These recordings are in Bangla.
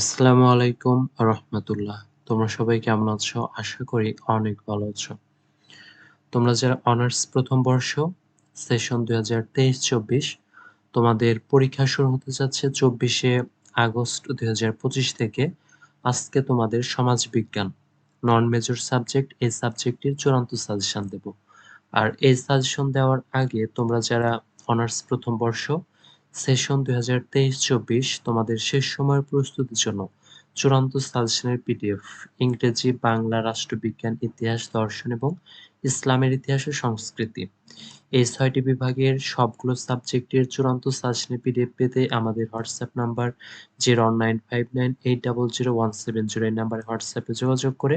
আসসালামু আলাইকুম রহমতুল্লাহ। তোমরা সবাই কেমন আছো? আশা করি অনেক ভালো আছো। তোমরা যারা অনার্স প্রথম বর্ষ, সেশন দুই হাজার তেইশ চব্বিশ তোমাদের পরীক্ষা শুরু হতে যাচ্ছে চব্বিশে আগস্ট দুই হাজার পঁচিশ থেকে। আজকে তোমাদের সমাজ বিজ্ঞান নন মেজর সাবজেক্ট এই সাবজেক্টটির চূড়ান্ত সাজেশন দেব। আর এই সাজেশন দেওয়ার আগে তোমরা যারা অনার্স প্রথম বর্ষ সেশন দুই হাজার তেইশ চব্বিশ তোমাদের শেষ সময়ের প্রস্তুতির জন্য চূড়ান্ত সাজেশনের পিডিএফ, ইংরেজি, বাংলা, রাষ্ট্রবিজ্ঞান, ইতিহাস, দর্শন এবং ইসলামের ইতিহাস ও সংস্কৃতি। এই ছয়টি বিভাগের সবগুলো সাবজেক্টের চূড়ান্ত সাজেশনের পিডিএফ পেতে আমাদের WhatsApp number zero nine five nine eight double zero one seven zero এই নাম্বারে হোয়াটসঅ্যাপে যোগাযোগ করে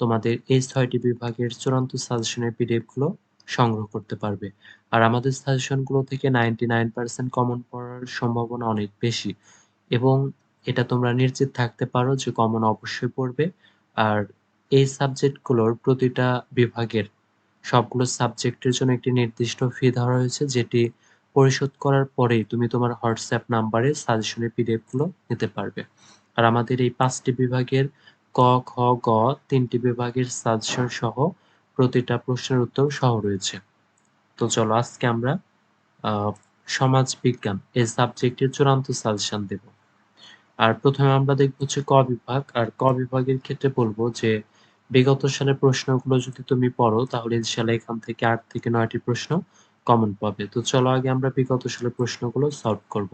তোমাদের এই ছয়টি বিভাগের চূড়ান্ত সাজেশনের পিডিএফগুলো সংগ্রহ করতে পারবে। আর আমাদের সাজেশনগুলো থেকে নাইনটি নাইন পার্সেন্ট কমন পড়ার সম্ভাবনা অনেক বেশি। এবং এটা তোমরা নিশ্চিত থাকতে পারো যে কমন অবশ্যই পড়বে। আর এই সাবজেক্টগুলোর প্রতিটা বিভাগের সবগুলো সাবজেক্টের জন্য একটি নির্দিষ্ট ফি ধরা হয়েছে, যেটি পরিশোধ করার পরেই তুমি তোমার হোয়াটসঅ্যাপ নাম্বারে সাজেশনের পিডিএফগুলো নিতে পারবে। আর আমাদের এই পাঁচটি বিভাগের ক, খ, গ তিনটি বিভাগের সাজেশন সহ প্রতিটা প্রশ্নের উত্তর সহ রয়েছে। তো চলো আজকে আমরা সমাজ বিজ্ঞান এই সাবজেক্টের চূড়ান্ত সাজেশন দেব। আর প্রথমে আমরা দেখব হচ্ছে ক বিভাগ। আর ক বিভাগের ক্ষেত্রে বলব যে, বিগত সালের প্রশ্নগুলো যদি তুমি পড়ো, তাহলে ইনশাল্লাহ এখান থেকে আট থেকে নয়টি প্রশ্ন কমন পাবে। তো চলো আগে আমরা বিগত সালের প্রশ্নগুলো সলভ করব।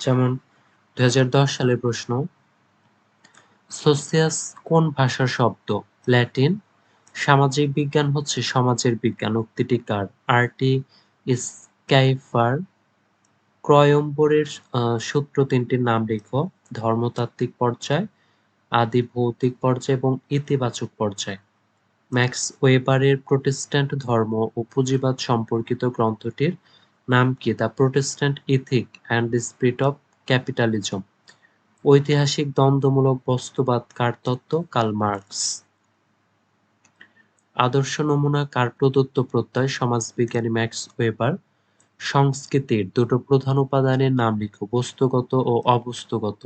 যেমন দুই হাজার দশ সালের প্রশ্ন, সোসিয়াস কোন ভাষার শব্দ? ল্যাটিন সামাজিক বিজ্ঞান হচ্ছে সমাজের বিজ্ঞান। উক্তিটি কার আরটি স্কাইফার ক্রয়ম্বরের সূত্র তিনটির নাম লেখো। ধর্মতাত্ত্বিক পর্যায় আদি ভৌতিক পর্যায় এবং ইতিবাচক পর্যায়। ম্যাক্স ওয়েবারের প্রোটেস্ট্যান্ট ধর্ম ও পুঁজিবাদ সম্পর্কিত গ্রন্থটির নাম কি? The Protestant ethic and the spirit of capitalism. ঐতিহাসিক দ্বন্দ্বমূলক বস্তুবাদ কার তত্ত্ব কার্ল মার্কস। আদর্শ নমুনা কার প্রদত্ত প্রত্যয় সমাজবিজ্ঞানী ম্যাক্স ওয়েবার। সংস্কৃতির দুটো প্রধান উপাদানের নাম লিখো, বস্তুগত ও অবস্তুগত।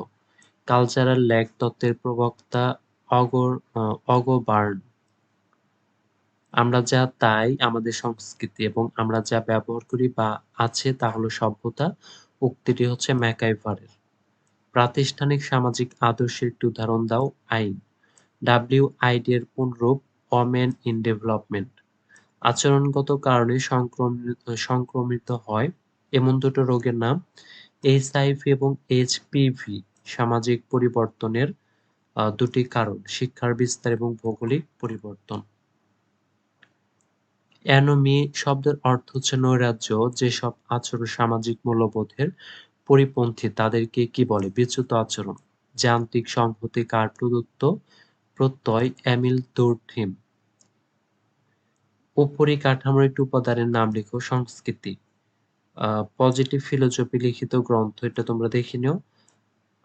কালচারাল ল্যাগ তত্ত্বের প্রবক্তা অগর অগবার্ন। আমরা যা তাই আমাদের সংস্কৃতি এবং আমরা যা ব্যবহার করি বা আছে তা হলো সভ্যতা, উক্তিটি হচ্ছে ম্যাকাইভারের। প্রাতিষ্ঠানিক সামাজিক আদর্শের একটি উদাহরণ দাও, আইন। ডাব্লিউ আইডি এর পুনরূপ ওমেন ইন ডেভেলপমেন্ট। আচরণগত কারণে সংক্রমিত সংক্রমিত হয়। এমন দুটো রোগের নাম এইচআইভি এবং এইচপিভি সামাজিক পরিবর্তনের দুটি কারণ, শিক্ষার বিস্তার এবং ভৌগোলিক পরিবর্তন। অ্যানোমি শব্দের অর্থ হচ্ছে নৈরাজ্য, যেসব আচরণ সামাজিক মূল্যবোধের পরিপন্থী, তাদেরকে কি বলে? বিচ্যুত আচরণ, যান্ত্রিক, সংহতি, কার প্রদত্ত প্রত্যয়, এমিল দৌর্থিম উপরিকাঠামোর একটি উপাদানের নাম লিখো সংস্কৃতি। পজিটিভ ফিলোসফি লিখিত গ্রন্থ, এটা তোমরা দেখে নিও।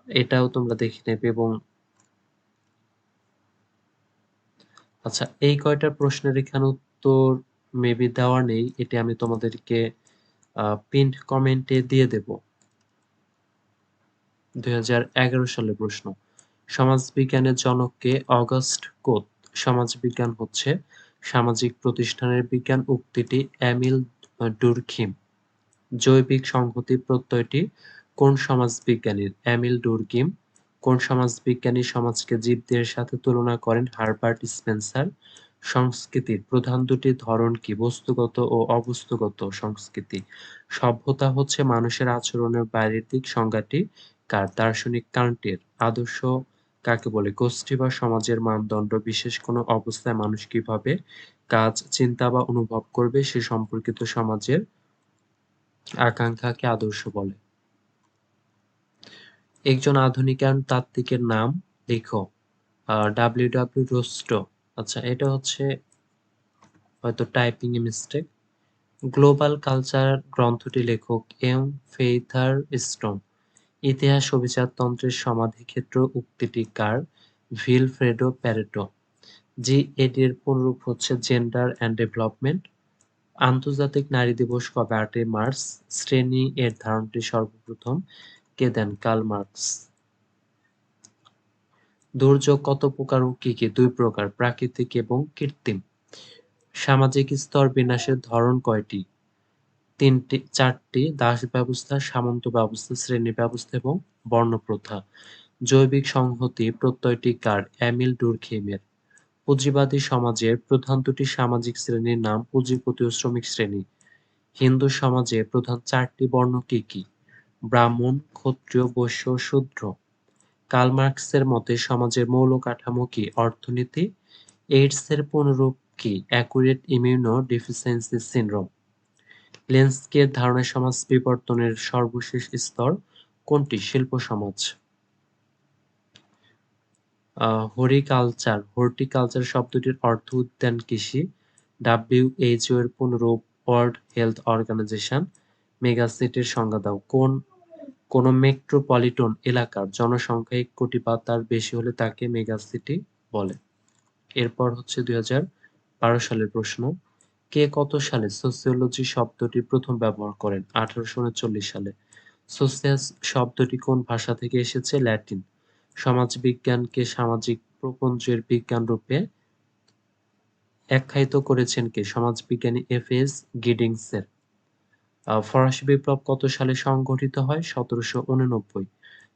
এটাও তোমরা দেখে নেবে এবং আচ্ছা এই কয়টা প্রশ্নের এখানে উত্তর মেবি দেওয়া নেই, এটি আমি তোমাদেরকে পিন্ট কমেন্টে দিয়ে দেব। দুই হাজার এগারো সালের প্রশ্ন। সমাজবিজ্ঞানের জনককে অগাস্ট কোত সমাজবিজ্ঞান হচ্ছে সামাজিক প্রতিষ্ঠানের বিজ্ঞান উক্তিটি এমিল ডুরখিম। জৈবিক সংহতি প্রত্যয়টি কোন সমাজবিজ্ঞানীর? এমিল ডুরকিম কোন সমাজবিজ্ঞানী সমাজকে জীবদের সাথে তুলনা করেন? হারবার্ট স্পেন্সার সংস্কৃতির প্রধান দুটি ধরন কি? বস্তুগত ও অবস্তুগত সংস্কৃতি। সভ্যতা হচ্ছে মানুষের আচরণের বাইরের দিক সংজ্ঞাটি কার? দার্শনিক কান্টের। আদর্শ কাকে বলে? গোষ্ঠী বা সমাজের মানদণ্ড বিশেষ কোনো অবস্থায় মানুষ কীভাবে কাজ, চিন্তা বা অনুভব করবে সে সম্পর্কিত সমাজের আকাঙ্ক্ষাকে আদর্শ বলে। একজন আধুনিকায়ন তাত্ত্বিকের নাম লিখো। ডাব্লিউ ডাব্লিউ রোস্টো আচ্ছা এটা হচ্ছে হয়তো typing a mistake global culture গ্রন্থটি লেখক এম ফেইথার স্টোন। ইতিহাস অভিজাততন্ত্রের সমাধিক্ষেত্র উক্তিটি কার? ভিলফ্রেডো প্যারেটো, জি এটির পুনরূপ হচ্ছে জেন্ডার অ্যান্ড ডেভেলপমেন্ট। আন্তর্জাতিক নারী দিবস কবে? আটই মার্চ। শ্রেণি এর ধারণটি সর্বপ্রথম কে দেন? Karl Marx. দুর্যোগ কত প্রকার ও কি কি? দুই প্রকার, প্রাকৃতিক এবং কৃত্রিম। সামাজিক স্তর বিন্যাসের ধরন কয়টি? তিনটি, চারটি দাস ব্যবস্থা, সামন্ত ব্যবস্থা, শ্রেণি ব্যবস্থা এবং বর্ণপ্রথা জৈবিক সংহতি প্রত্যয়টি কার? এমিল ডুরখেমের পুঁজিবাদী সমাজের প্রধান দুটি সামাজিক শ্রেণির নাম পুঁজিপতি ও শ্রমিক শ্রেণি। হিন্দু সমাজে প্রধান চারটি বর্ণ কি কি? ব্রাহ্মণ, ক্ষত্রিয়, বৈশ্য শূদ্র। কার্ল মার্কসের মতে সমাজের মৌল কাঠামো কি? অর্থনীতি। এইডসের পুনরূপ কি? Acquired immunodeficiency syndrome. লেন্সকের ধারণা সমাজ বিবর্তনের সর্বশেষ স্তর কোনটি? শিল্প সমাজ। হরিকালচার। হর্টিকালচার শব্দটির অর্থ উদ্যান কৃষি। ডাব্লিউএইচও এর পুনরূপ ওয়ার্ল্ড হেলথ অর্গানাইজেশন মেগাসিটির সংজ্ঞা দাও। কোন কোন মেট্রোপলিটন এলাকার জনসংখ্যা এক কোটি বা তার বেশি হলে তাকে মেগাসিটি বলে। এরপর হচ্ছে দুই হাজার বারো সালের প্রশ্ন। কে কত সালে সোসিওলজি শব্দটি প্রথম ব্যবহার করেন? আঠারোশো উনচল্লিশ সালে। সোসিয়াস শব্দটি কোন ভাষা থেকে এসেছে? ল্যাটিন। সমাজবিজ্ঞানকে সামাজিক প্রপঞ্চের বিজ্ঞান রূপে আখ্যায়িত করেছেন কে? সমাজবিজ্ঞানী এফ এস গিডিংসের। ফরাসি বিপ্লব কত সালে সংঘটিত হয়? সতেরোশো উননব্বই।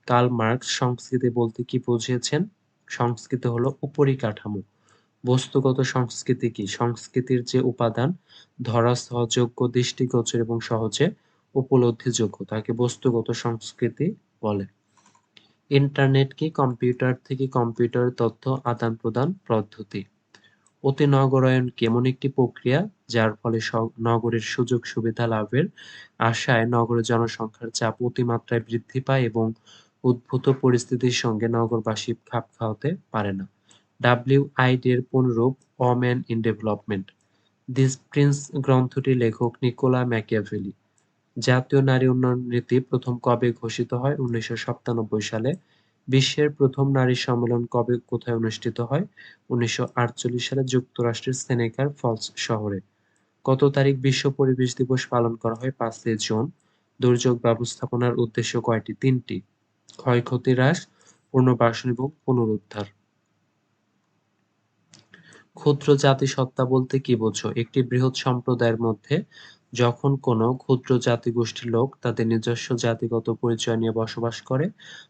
কার্ল মার্কস সংস্কৃতি বলতে কি বুঝিয়েছেন? সংস্কৃতি হলো উপরিকাঠামো। বস্তুগত সংস্কৃতি কি? সংস্কৃতির যে উপাদান ধরা সহযোগ্য দৃষ্টিগোচর এবং সহজে উপলব্ধিযোগ্য তাকে বস্তুগত সংস্কৃতি বলে। ইন্টারনেট কি? কম্পিউটার থেকে কম্পিউটার তথ্য, আদান প্রদান পদ্ধতি। অতি নগরায়ন কি এমন একটি প্রক্রিয়া, যার ফলে নগরের সুযোগ সুবিধা লাভের আশায় নগরের জনসংখ্যার চাপ অতিমাত্রায় বৃদ্ধি পায় এবং উদ্ভূত পরিস্থিতির সঙ্গে নগরবাসী খাপ খাওয়াতে পারে না। ডাব্লিউআইডি এর পুনরূপ woman in development this prince গ্রন্থটি লেখক নিকোলা ম্যাকিয়াভেলি। জাতীয় নারী উন্নয়ন নীতি প্রথম কবে ঘোষিত হয়? উনিশশো সালে। বিশ্বের প্রথম নারী সম্মেলন কবে কোথায় অনুষ্ঠিত হয়? উনিশশো আটচল্লিশ সালে যুক্তরাষ্ট্রের সেনেকার ফলস শহরে। কত তারিখ বিশ্ব পরিবেশ দিবস পালন করা হয়? পাঁচই জুন। দুর্যোগ ব্যবস্থাপনার উদ্দেশ্য কয়টি? তিনটি। ক্ষয়ক্ষতি হ্রাস, পুনর্বাসন এবং পুনরুদ্ধার। ক্ষুদ্র জাতিসত্তা বলতে কি বোঝো? একটি বৃহৎ সম্প্রদায়ের মধ্যে যখন কোনো ক্ষুদ্র জাতিগোষ্ঠীর লোক তাদের নিজস্ব জাতিগত পরিচয় নিয়ে বসবাস করে,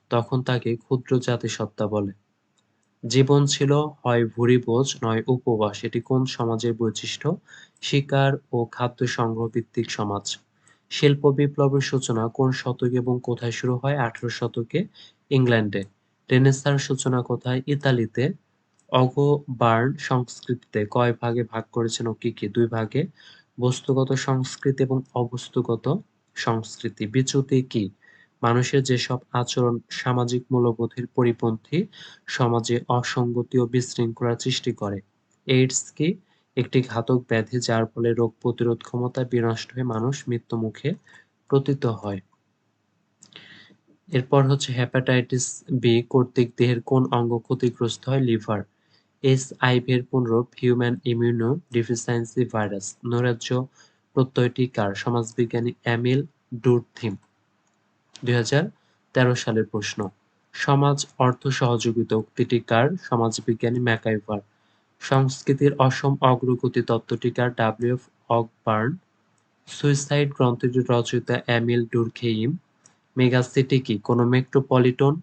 তখন তাকে ক্ষুদ্র জাতিসত্তা বলে। জীবন ছিল, হয় ভুরিভোজ নয় উপবাস। এটি কোন সমাজের বৈশিষ্ট্য? শিকার ও খাদ্য সংগ্রহ ভিত্তিক সমাজ। শিল্প বিপ্লবের সূচনা কোন শতকে এবং কোথায় শুরু হয়? আঠারো শতকে ইংল্যান্ডে। রেনেসার সূচনা কোথায়? ইতালিতে। অগবার্ন সংস্কৃতিতে কয় ভাগে ভাগ করেছেন ও কি কি? দুই ভাগে, বস্তুগত সংস্কৃতি এবং অবস্তুগত সংস্কৃতি। বিচ্যুতি কি? মানুষের যেসব আচরণ সামাজিক মূল্যবোধের পরিপন্থী সমাজে অসঙ্গতি ও বিশৃঙ্খলার সৃষ্টি করে। এইডস কি? একটি ঘাতক ব্যাধি যার ফলে রোগ প্রতিরোধ ক্ষমতা বিনষ্ট হয়ে মানুষ মৃত্যু মুখে পতিত হয়। এরপর হচ্ছে হ্যাপাটাইটিস বি, কর্তৃক দেহের কোন অঙ্গ ক্ষতিগ্রস্ত হয়? লিভার। এসআইভির পুনরূপ হিউম্যান ইমিউনো ডিফিসিয়েন্সি ভাইরাস নৈরাজ্য প্রত্যয়টি কার সমাজবিজ্ঞানী এমিল ডুরথিম। দুই সালের প্রশ্ন, সমাজ অর্থ সহযোগিতা উক্তিটি কার সমাজবিজ্ঞানী ম্যাকাইভার, সংস্কৃতির অসম অগ্রগতি তত্ত্বটি কার ডাব্লিউ অকবার্ন, সুইসাইড গ্রন্থটির রচয়িতা এমিল ডুরখেইম, মেগাসিটি কি কোনো মেট্রোপলিটন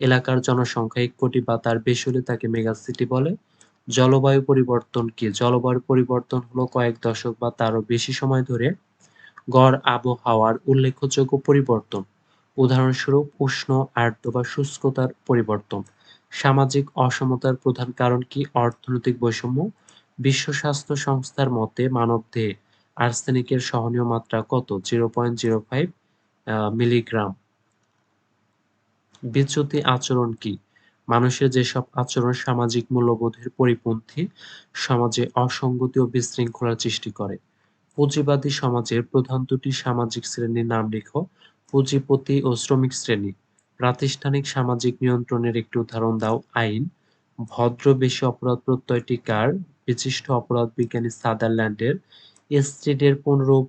এলাকার জনসংখ্যা এক কোটি বা তার বেশি হলে তাকে মেগাসিটি বলে? জলবায়ু পরিবর্তন কি জলবায়ু পরিবর্তন হলো কয়েক দশক বা তারও বেশি সময় ধরে গড় আবহাওয়ার উল্লেখযোগ্য পরিবর্তন। উদাহরণস্বরূপ উষ্ণ, আর্দ্র বা শুষ্কতার পরিবর্তন। সামাজিক অসমতার প্রধান কারণ কি? অর্থনৈতিক বৈষম্য। বিশ্ব স্বাস্থ্য সংস্থার মতে মানবদেহে আর্সেনিকের সহনীয় মাত্রা কত? Zero point zero five milligram. বিচ্যুতি আচরণ কি? মানুষের যেসব আচরণ সামাজিক মূল্যবোধের পরিপন্থী সমাজে অসঙ্গতি ও বিশৃঙ্খলার সৃষ্টি করে। পুঁজিবাদী সমাজের প্রধান দুটি সামাজিক শ্রেণির নাম লিখো, পুঁজিপতি ও শ্রমিক শ্রেণি। প্রাতিষ্ঠানিক সামাজিক নিয়ন্ত্রণের একটি উদাহরণ দাও, আইন। ভদ্র, বেশি অপরাধ প্রত্যয়টি কার? বিশিষ্ট অপরাধ বিজ্ঞানী সাদারল্যান্ডের। এস্টিডের পুনরূপ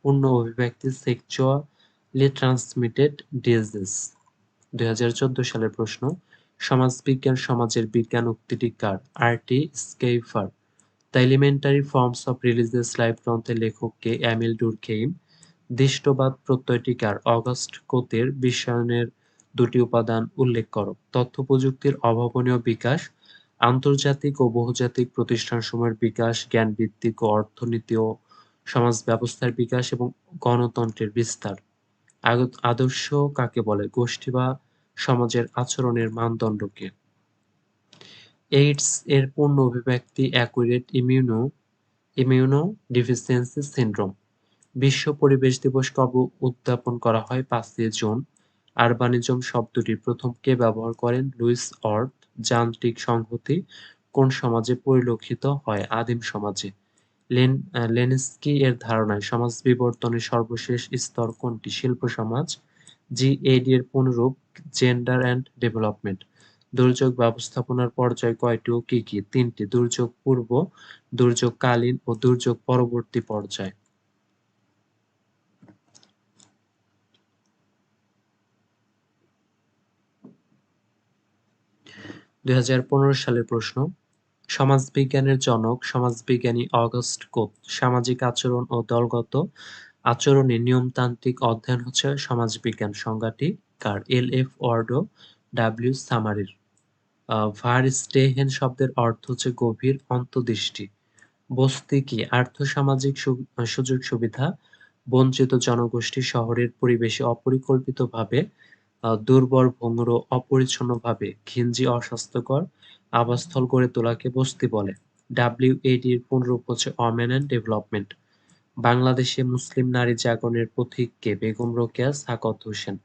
পূর্ণ অভিব্যক্তি সেক্সুয়ালি ট্রান্সমিটেড ডিজিজ। দুই সালের প্রশ্ন সমাজবিজ্ঞান সমাজের বিজ্ঞান উক্তিটি কার R T Schaefer, the elementary forms of religious life গ্রন্থের লেখককে অ্যামিল ডুরখেইম দৃষ্টবাদ প্রত্যয়টি কার অগাস্ট কোতের বিশ্বায়নের দুটি উপাদান উল্লেখ করো। তথ্য প্রযুক্তির অভাবনীয় বিকাশ, আন্তর্জাতিক ও বহুজাতিক প্রতিষ্ঠানসমূহের বিকাশ জ্ঞান ভিত্তিক ও অর্থনীতি ও সমাজ ব্যবস্থার বিকাশ এবং গণতন্ত্রের বিস্তার। আদর্শ কাকে বলে? গোষ্ঠী বা সমাজের আচরণের মানদণ্ডকে। এইডস এর পূর্ণ অভিব্যক্তি accurate immuno immuno deficiency syndrome. বিশ্ব পরিবেশ দিবস কবে উদযাপন করা হয়? পাঁচই জুন। আরবানিজম শব্দটি প্রথম কে ব্যবহার করেন? লুইস অর্থ যান্ত্রিক সংহতি, কোন সমাজে পরিলক্ষিত হয়? আদিম সমাজে। লেন লেনিস্কি এর ধারণায় সমাজ বিবর্তনের সর্বশেষ স্তর কোনটি? শিল্প সমাজ, জি এর পুনরূপ জেন্ডার অ্যান্ড ডেভেলপমেন্ট দুর্যোগ ব্যবস্থাপনার পর্যায় কয়টি ও কি কি? তিনটি, দুর্যোগ পূর্ব, দুর্যোগকালীন ও দুর্যোগ পরবর্তী পর্যায়। দুই হাজার পনেরো সালের প্রশ্ন, সমাজবিজ্ঞানের জনক, সমাজবিজ্ঞানী অগস্ট কোপ, সামাজিক আচরণ ও দলগত আচরণের নিয়মতান্ত্রিক অধ্যয়ন হচ্ছে সমাজবিজ্ঞান সংজ্ঞাটি। কার এল এফ ওয়ার্ডো ডাব্লিউ সামারির ভার স্টেহেন শব্দের অর্থ হচ্ছে গভীর অন্তদৃষ্টি বস্তি কি, আর্থসামাজিক সুযোগ সুবিধা, বঞ্চিত জনগোষ্ঠী, শহরের পরিবেশে অপরিকল্পিতভাবে দুর্বল, ভঙ্গুর অপরিচ্ছন্নভাবে ঘিঞ্জি অস্বাস্থ্যকর, আবাসস্থল গড়ে তোলাকে বস্তি বলে। ডাব্লিউএডি এর পুনরূপ হচ্ছে ওমেন অ্যান্ড ডেভেলপমেন্ট বাংলাদেশে মুসলিম নারী জাগরণের পথিককে বেগম রোকেয়া সাকত হোসেন।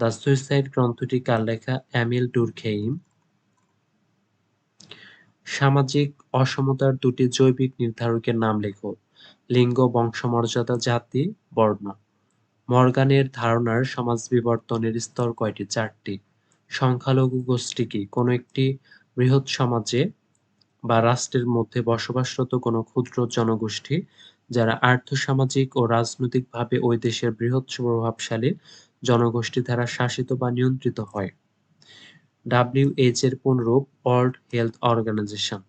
দ্য সুইসাইড গ্রন্থটি কার লেখা অ্যামিল ডুরখেইম সামাজিক অসমতার দুটি জৈবিক নির্ধারকের নাম লেখো। লিঙ্গ, বংশমর্যাদা, জাতি, বর্ণ। মর্গানের ধারণার সমাজ বিবর্তনের স্তর কয়টি? চারটি। সংখ্যালঘু গোষ্ঠী কি? কোনো একটি বৃহৎ সমাজে বা রাষ্ট্রের মধ্যে বসবাসরত কোনো ক্ষুদ্র জনগোষ্ঠী যারা আর্থসামাজিক ও রাজনৈতিকভাবে ওই দেশের বৃহৎ প্রভাবশালী জনগোষ্ঠী দ্বারা শাসিত বা নিয়ন্ত্রিত হয়। ডাব্লিউএইচ এর পুনরূপ ওয়ার্ল্ড হেলথ অর্গানাইজেশন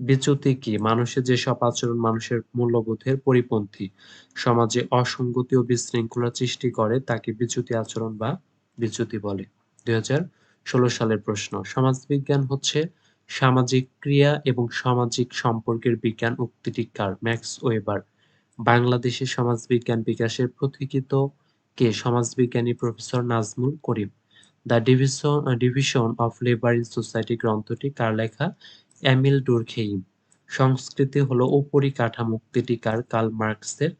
বিচ্যুতি কি? মানুষের যেসব আচরণ মানুষের মূল্যবোধের পরিপন্থী, সমাজে অসঙ্গতি ও বিশৃঙ্খলা সৃষ্টি করে, তাকে বিচ্যুতি আচরণ বা বিচ্যুতি বলে। দুই হাজার ষোলো সালের প্রশ্ন, সমাজবিজ্ঞান হচ্ছে সামাজিক ক্রিয়া এবং সামাজিক সম্পর্কের বিজ্ঞান উক্তিটি কার? Max weber. বাংলাদেশে সমাজবিজ্ঞান বিকাশের প্রতীকিত কে সমাজবিজ্ঞানী professor Nazmul Karim. The division division of labour in society গ্রন্থটি কার লেখা এমিল ডুরখেইম সংস্কৃতি হলো উপরিকাঠামো উক্তিটি কার কার্ল মার্কসের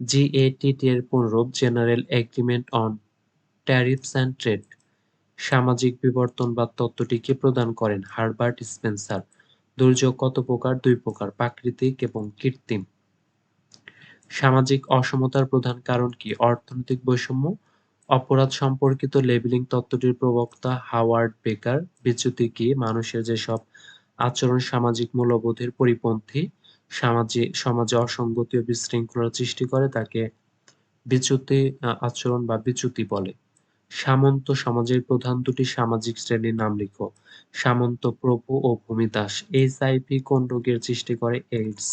জিএটিটি এর পুনরূপ general agreement on tariffs and trade সামাজিক বিবর্তন বা তত্ত্বটিকে প্রদান করেন হারবার্ট স্পেন্সার। দুর্যোগ কত প্রকার? দুই প্রকার, প্রাকৃতিক এবং কৃত্রিম। সামাজিক অসমতার প্রধান কারণ কি? অর্থনৈতিক বৈষম্য, অপরাধ সম্পর্কিত লেবেলিং তত্ত্বটির প্রবক্তা হাওয়ার্ড বেকার, বিচ্যুতি কি? মানুষের যেসব আচরণ সামাজিক মূল্যবোধের পরিপন্থী সামাজিক সমাজে অসঙ্গতি ও বিশৃঙ্খলার সৃষ্টি করে, তাকে বিচ্যুতি আচরণ বা বিচ্যুতি বলে। সামন্ত সমাজের প্রধান দুটি সামাজিক শ্রেণির নাম লিখো। সামন্ত প্রভু ও ভূমিদাস। এইচআইভি কোন রোগের সৃষ্টি করে? এইডস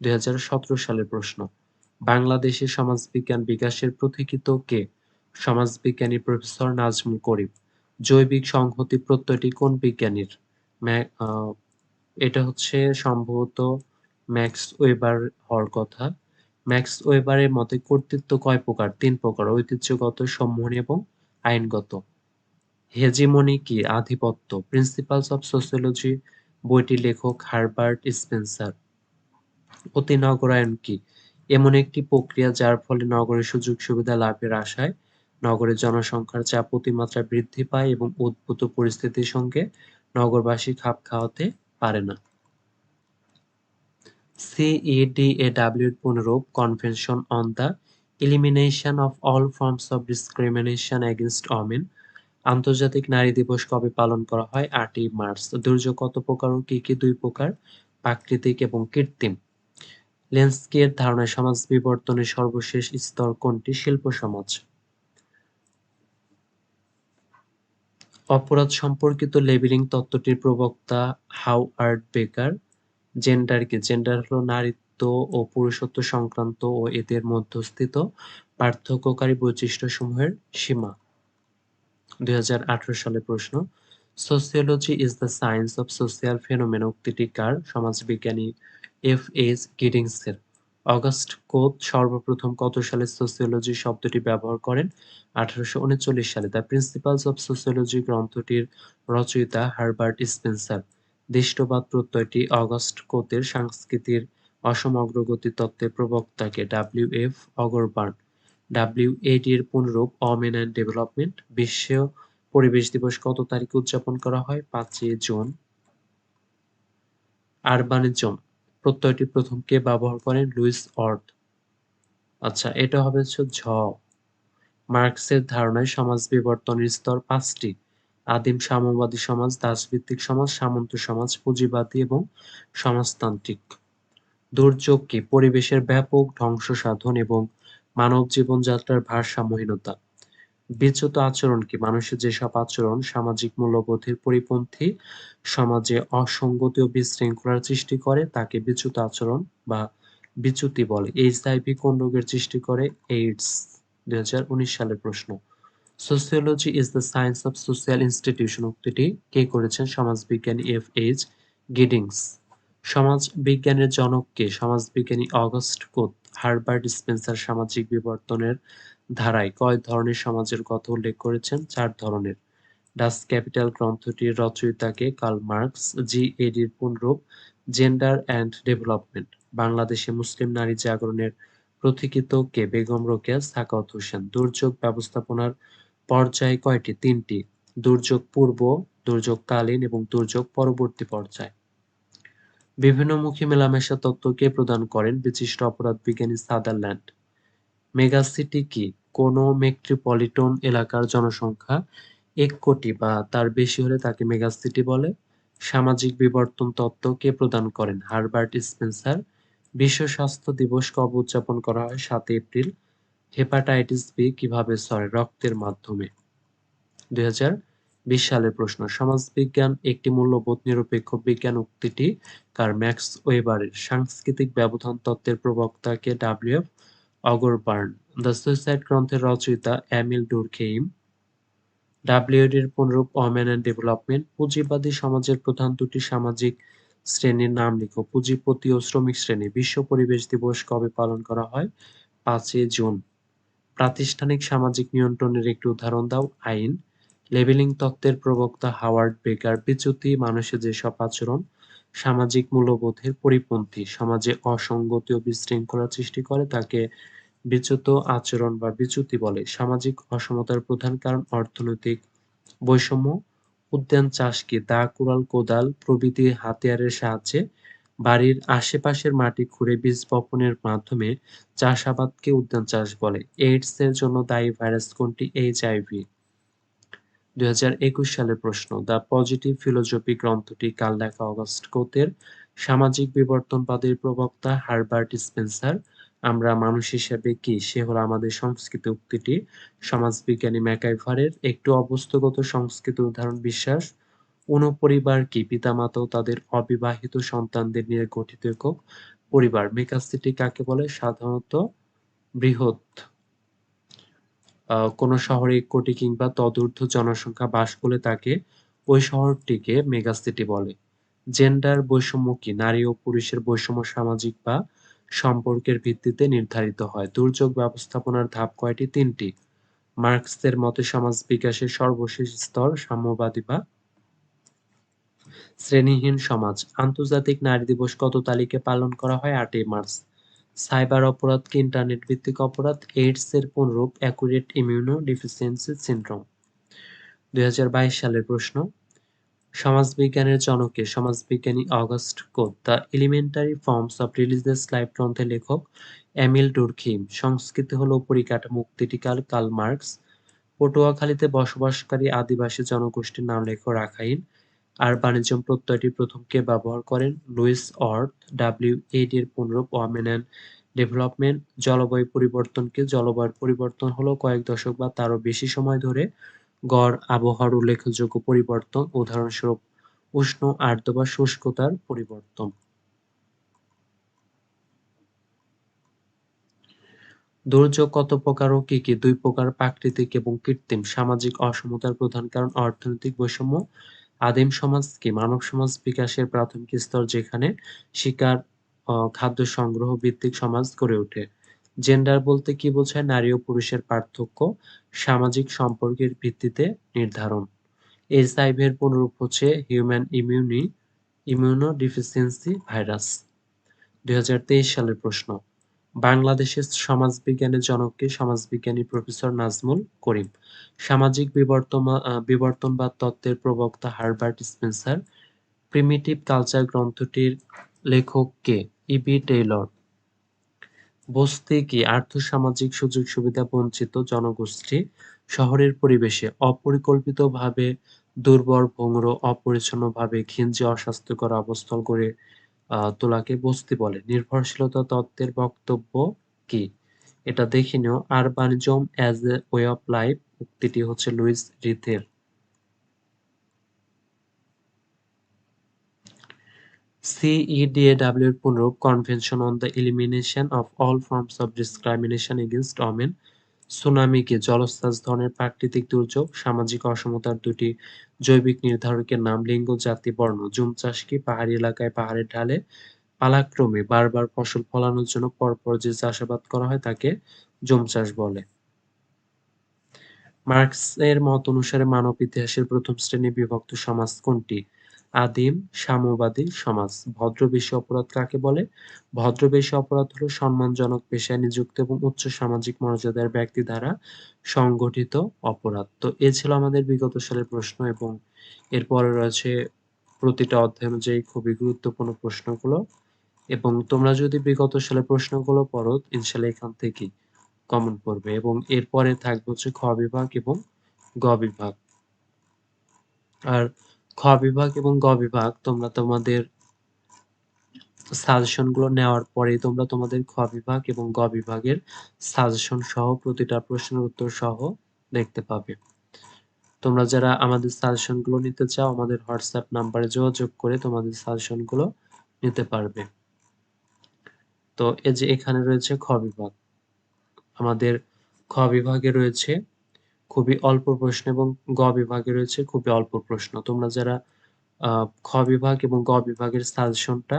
দুই হাজার সতেরো সালের প্রশ্ন। বাংলাদেশে সমাজবিজ্ঞান বিকাশের প্রতীকিত কে? সমাজবিজ্ঞানী প্রফেসর নাজমুল করিম। জৈবিক সংহতি প্রত্যয়টি কোন বিজ্ঞানীর? এটা হচ্ছে সম্ভবত ম্যাক্স ওয়েবার হওয়ার কথা। ম্যাক্স ওয়েবারের মতে কর্তৃত্ব কয় প্রকার? তিন প্রকার, ঐতিহ্যগত, সম্মোহনী এবং আইনগত। হেজিমনি কি? আধিপত্য। প্রিন্সিপালস অফ সোসিওলজি বইটি লেখক হারবার্ট স্পেন্সার। অতি নগরায়ন কি? এমন একটি প্রক্রিয়া যার ফলে নগরের সুযোগ সুবিধা লাভের আশায় নগরের জনসংখ্যার চাপ অতিমাত্রা বৃদ্ধি পায় এবং উদ্ভূত পরিস্থিতির সঙ্গে নগরবাসী খাপ খাওয়াতে পারে না। CEDAW পুনরূপ convention on the elimination of all forms of discrimination against women আন্তর্জাতিক নারী দিবস কবে পালন করা হয়? আটই মার্চ। দুর্যোগ কত প্রকার ও কি কি দুই প্রকার? প্রাকৃতিক এবং কৃত্রিম। লেন্সকির ধারণায় সমাজ বিবর্তনের সর্বশেষ স্তর কোনটি? শিল্প সমাজ। অপরাধ সম্পর্কিত লেবেলিং তত্ত্বটির প্রবক্তা হাওয়ার্ড বেকার। জেন্ডার কি জেন্ডার হলো নারীত্ব ও পুরুষত্ব সংক্রান্ত ও এদের মধ্যস্থিত পার্থক্যকারী বৈশিষ্ট্য সমূহের সীমা। দুই সালের প্রশ্ন sociology is the science of social phenomena উক্তিটি কার? সমাজবিজ্ঞানী এফ এইচ গিডিংসের অগাস্ট কোত সর্বপ্রথম কত সালে সোসিওলজি শব্দটি ব্যবহার করেন? আঠারোশো উনচল্লিশ সালে। দ্য প্রিন্সিপালস অফ সোসিওলজি গ্রন্থটির রচয়িতা হারবার্ট স্পেন্সার। দৃষ্টবাদ প্রত্যয়টি অগাস্ট কোতের সংস্কৃতির অসম অগ্রগতি তত্ত্বের প্রবক্তাকে ডাব্লিউ এফ অগরবার্ন ডাব্লিউ এর পুনরূপ অমেন অ্যান্ড ডেভেলপমেন্ট বিশ্ব পরিবেশ দিবস কত তারিখে উদযাপন করা হয়? পাঁচই জুন। আরবানিজম প্রত্যয়টি প্রথম কে ব্যবহার করেন? লুইস অর্থ আচ্ছা এটা হবে হচ্ছে ঝ। মার্কসের ধারণায় সমাজ বিবর্তনের স্তর পাঁচটি। আদিম সাম্যবাদী সমাজ, দাসভিত্তিক সমাজ, সামন্ত সমাজ, পুঁজিবাদী এবং সমাজতান্ত্রিক। দুর্যোগ কি? পরিবেশের ব্যাপক ধ্বংস সাধন এবং মানব জীবনযাত্রার ভারসাম্যহীনতা। বিচ্যুত আচরণ কি? মানুষের যেসব আচরণ সামাজিক মূল্যবোধের পরিপন্থী সমাজে অসঙ্গতি ও বিশৃঙ্খলার সৃষ্টি করে, তাকে বিচ্যুত আচরণ বা বিচ্যুতি বলে। এইচআইভি কোন রোগের সৃষ্টি করে? এইডস দুই সালের প্রশ্ন। Sociology is the science of social institution উক্তিটি কে করেছেন? সমাজবিজ্ঞানী এফ এইচ গিডিংস সমাজ বিজ্ঞানের জনক কে? সমাজবিজ্ঞানী অগস্ট কোত হারবার্ট স্পেন্সার সামাজিক বিবর্তনের ধারায় কয় ধরনের সমাজের কথা উল্লেখ করেছেন? চার ধরনের। ডাস ক্যাপিটাল গ্রন্থটির রচয়িতাকে কার্ল মার্কস, জি এডির পুনরূপ, জেন্ডার অ্যান্ড ডেভেলপমেন্ট, বাংলাদেশে মুসলিম নারী জাগরণের প্রতীকিত কে বেগম রোকেয়া সাকাউত হোসেন। দুর্যোগ ব্যবস্থাপনার পর্যায় কয়টি? তিনটি। দুর্যোগ পূর্ব, দুর্যোগকালীন এবং দুর্যোগ পরবর্তী পর্যায়। বিভিন্নমুখী মেলামেশা তত্ত্বকে প্রদান করেন? বিশিষ্ট অপরাধ বিজ্ঞানী সাদারল্যান্ড। মেগাসিটি কি? কোনো মেট্রোপলিটন এলাকার জনসংখ্যা এক কোটি বা তার বেশি হলে তাকে মেগাসিটি বলে। সামাজিক বিবর্তন তত্ত্ব কে প্রদান করেন? Herbert Spencer. বিশ্ব স্বাস্থ্য দিবস কবে উদযাপন করা হয়? সাত এপ্রিল। হেপাটাইটিস বি কীভাবে ছড়ে রক্তের মাধ্যমে? দুই বিশ সালের প্রশ্ন। সমাজবিজ্ঞান একটি মূল্যবোধ নিরপেক্ষ বিজ্ঞান উক্তিটি কার ম্যাক্স ওয়েবারের সাংস্কৃতিক ব্যবধান তত্ত্বের প্রবক্তাকে ডাব্লিউ অগরবার্ন দ্য সুইসাইড গ্রন্থের রচয়িতা এমিল ডুরখেইম ডাব্লিউডির পুনরূপ ওমেন অ্যান্ড ডেভেলপমেন্ট, পুঁজিবাদী সমাজের প্রধান দুটি সামাজিক শ্রেণির নাম লিখো। পুঁজিপতি ও শ্রমিক শ্রেণি, বিশ্ব পরিবেশ দিবস কবে পালন করা হয়? পাঁচই জুন। প্রাতিষ্ঠানিক সামাজিক নিয়ন্ত্রণের একটি উদাহরণ দাও। আইন, লেবেলিং তত্ত্বের প্রবক্তা হাওয়ার্ড বেকার, বিচ্যুতি মানুষের যেসব আচরণ সামাজিক মূল্যবোধের পরিপন্থী। সমাজে অসঙ্গতি ও বিশৃঙ্খলা সৃষ্টি করে, তাকে বিচ্যুত আচরণ বা বিচ্যুতি বলে। সামাজিক অসমতার প্রধান কারণ অর্থনৈতিক বৈষম্য। উদ্যান চাষ কি দা কুড়াল কোদাল প্রভৃতি হাতিয়ারের সাহায্যে বাড়ির আশেপাশের মাটি খুঁড়ে বীজ বপনের মাধ্যমে চাষাবাদকে উদ্যান চাষ বলে। এইডস এর জন্য দায়ী ভাইরাস কোনটি? এইচআইভি দুই সালের প্রশ্ন, দ্য পজিটিভ ফিলোজফি গ্রন্থটি কাল লেখা? অগস্ট কোতের, সামাজিক বিবর্তনবাদের প্রবক্তা হারবার্ট স্পেন্সার, আমরা মানুষ হিসেবে কি? সে হলো আমাদের সংস্কৃত উক্তিটি। সমাজবিজ্ঞানী ম্যাকাইভারের একটু অবস্থগত সংস্কৃত উদাহরণ বিশ্বাস অনুপরিবার কি পিতামাতা তাদের অবিবাহিত সন্তানদের নিয়ে গঠিত একক পরিবার? মেকাসিটি কাকে বলে? সাধারণত বৃহৎ। কোনো শহরে কোটি কিংবা তদূর্ধ্ব জনসংখ্যা বাস করলে তাকে ওই শহরটিকে মেগাসিটি বলে। জেন্ডার বৈষম্য কি? নারী ও পুরুষের বৈষম্য সামাজিক বা সম্পর্কের ভিত্তিতে নির্ধারিত হয়। দুর্যোগ ব্যবস্থাপনার ধাপ কয়টি? তিনটি। মার্কসের মতে সমাজ বিকাশের সর্বশেষ স্তর সাম্যবাদী বা শ্রেণীহীন সমাজ। আন্তর্জাতিক নারী দিবস কত তারিখে পালন করা হয়? আটই মার্চ। সাইবার অপরাধ কি ইন্টারনেট ভিত্তিক অপরাধ, এইডস এর পুনরূপ অ্যাকুরেট ইমিউনো ডিফিসিয়েন্সি সিনড্রোম দুই হাজার বাইশ সালের প্রশ্ন, সমাজবিজ্ঞানের জনকে সমাজবিজ্ঞানী Auguste Comte the elementary forms of religious life গ্রন্থের লেখক এমিল ডুরখিম সংস্কৃতি হল পরিকাঠামো মুক্তিটিকাল কাল মার্কস, পটুয়াখালীতে বসবাসকারী আদিবাসী জনগোষ্ঠীর নাম লেখ রাখাইন আর বাণিজ্য প্রত্যয়টি প্রথম কে ব্যবহার করেন লুইস অর্থ ডাব্লিউ এইড এর পুনরূপ ওয়ামেন ডেভেলপমেন্ট। জলবায়ু পরিবর্তনকে জলবায়ুর পরিবর্তন হলো কয়েক দশক বা তারও বেশি সময় ধরে গড়, আবহাওয়ার উল্লেখযোগ্য পরিবর্তন, উদাহরণস্বরূপ উষ্ণ, আর্দ্র বা শুষ্কতার পরিবর্তন। দুর্যোগ কত প্রকার ও কি কি? দুই প্রকার প্রাকৃতিক এবং কৃত্রিম। সামাজিক অসমতার প্রধান কারণ অর্থনৈতিক বৈষম্য। আদিম সমাজ কি মানব সমাজ বিকাশের প্রাথমিক স্তর যেখানে শিকার খাদ্য সংগ্রহ ভিত্তিক সমাজ গড়ে ওঠে। জেন্ডার বলতে কি বোঝায়? নারী ও পুরুষের পার্থক্য, সামাজিক সম্পর্কের ভিত্তিতে নির্ধারণ। এইচআইভি এর পুনরূপ হচ্ছে হিউম্যান ইমিউনি ইমিউনো ডিফিসিয়েন্সি ভাইরাস দুই হাজার তেইশ সালের প্রশ্ন। বাংলাদেশের সমাজবিজ্ঞানের জনককে সমাজবিজ্ঞানী প্রফেসর নাজমুল করিম, সামাজিক বিবর্তনবাদ তত্ত্বের প্রবক্তা হারবার্ট স্পেন্সার, প্রিমিটিভ কালচার গ্রন্থটির লেখক কে? ইবি টেইলর। বস্তি কি? আর্থসামাজিক সুযোগ সুবিধা বঞ্চিত জনগোষ্ঠী শহরের পরিবেশে অপরিকল্পিতভাবে দুর্বল, ভঙ্গুর, অপরিচ্ছন্নভাবে ঘিঞ্জি অস্বাস্থ্যকর অবস্থান করে তোলাকে বস্তি বলে। নির্ভরশীলতা তত্ত্বের বক্তব্য কি? এটা দেখে নিও। Urbanism as a way of life, উক্তিটি হচ্ছে লুইস রিথের। এর পুনরূপ convention on the elimination of all forms of discrimination against women. সুনামিকে জলস্থাস ধরনের প্রাকৃতিক দুর্যোগ, সামাজিক অসমতার দুটি জৈবিক নির্ধারকের নাম লিঙ্গ, জাতি, বর্ণ। জুম চাষ কি পাহাড়ি এলাকায় পাহাড়ের ঢালে পালাক্রমে বারবার ফসল ফলানোর জন্য পরপর যে চাষাবাদ করা হয় তাকে জুম চাষ বলে। মার্কসের মত অনুসারে মানব ইতিহাসের প্রথম শ্রেণি বিভক্ত সমাজ কোনটি? আদিম সাম্যবাদী সমাজ। ভদ্রবেশী অপরাধ কাকে বলে? ভদ্রবেশী অপরাধ হলো সম্মানজনক পেশায় নিযুক্ত এবং উচ্চ সামাজিক মর্যাদার ব্যক্তি দ্বারা সংগঠিত অপরাধ। তো এ ছিল আমাদের বিগত সালের প্রশ্ন এবং এরপরে রয়েছে প্রতিটা অধ্যায় অনুযায়ী খুবই গুরুত্বপূর্ণ প্রশ্নগুলো। এবং তোমরা যদি বিগত সালের প্রশ্নগুলো পড়ো ইনশাল্লাহ এখান থেকে কমন পড়বে। এবং এরপরে থাকবে হচ্ছে খ বিভাগ এবং গ বিভাগ। আর খ বিভাগ এবং গ বিভাগ তোমরা তোমাদের সাজেশনগুলো নেওয়ার পরে তোমরা তোমাদের খ বিভাগ এবং গ বিভাগের সাজেশন সহ প্রতিটা প্রশ্নের উত্তর সহ দেখতে পাবে। তোমরা যারা আমাদের সাজেশনগুলো নিতে চাও, আমাদের হোয়াটসঅ্যাপ নাম্বারে যোগাযোগ করে তোমাদের সাজেশনগুলো নিতে পারবে। তো এই যে এখানে রয়েছে খ বিভাগ। আমাদের খ বিভাগে রয়েছে খুবই অল্প প্রশ্ন এবং গ বিভাগে রয়েছে খুবই অল্প প্রশ্ন। তোমরা যারা খ বিভাগ এবং গ বিভাগের সাজেশনটা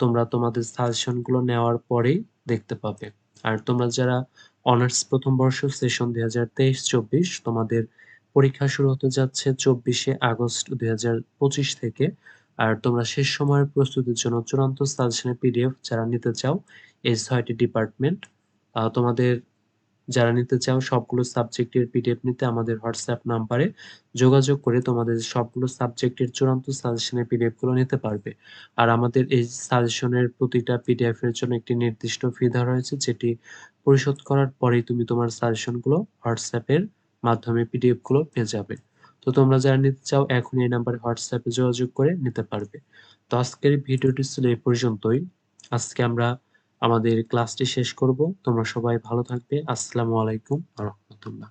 তোমরা তোমাদের সাজেশনগুলো নেওয়ার পরেই দেখতে পাবে। আর তোমরা যারা অনার্স প্রথম বর্ষ সেশন দুই হাজার তেইশ চব্বিশ তোমাদের পরীক্ষা শুরু হতে যাচ্ছে চব্বিশে আগস্ট দুই হাজার পঁচিশ থেকে। আর তোমরা শেষ সময়ের প্রস্তুতির জন্য চূড়ান্ত সাজেশনের পিডিএফ যারা নিতে চাও, এই ছয়টি ডিপার্টমেন্ট তোমাদের যারা নিতে চাও সবগুলো সাবজেক্টের পিডিএফ নিতে আমাদের হোয়াটসঅ্যাপ নাম্বারে যোগাযোগ করে তোমাদের সবগুলো সাবজেক্টের চূড়ান্ত সাজেশনের পিডিএফগুলো নিতে পারবে। আর আমাদের এই সাজেশনের প্রতিটা পিডিএফ এর জন্য একটি নির্দিষ্ট ফি ধরা হয়েছে, যেটি পরিশোধ করার পরেই তুমি তোমার সাজেশনগুলো হোয়াটসঅ্যাপের মাধ্যমে পিডিএফগুলো পেয়ে যাবে। তো তোমরা যারা নিতে চাও এখন এই নাম্বারে হোয়াটসঅ্যাপে যোগাযোগ করে নিতে পারবে। তো আজকের ভিডিওটি ছিল এই পর্যন্তই। আজকে আমরা আমাদের ক্লাসটি শেষ করব। তোমরা সবাই ভালো থাকবে। আসসালামু আলাইকুম রহমতুল্লাহ।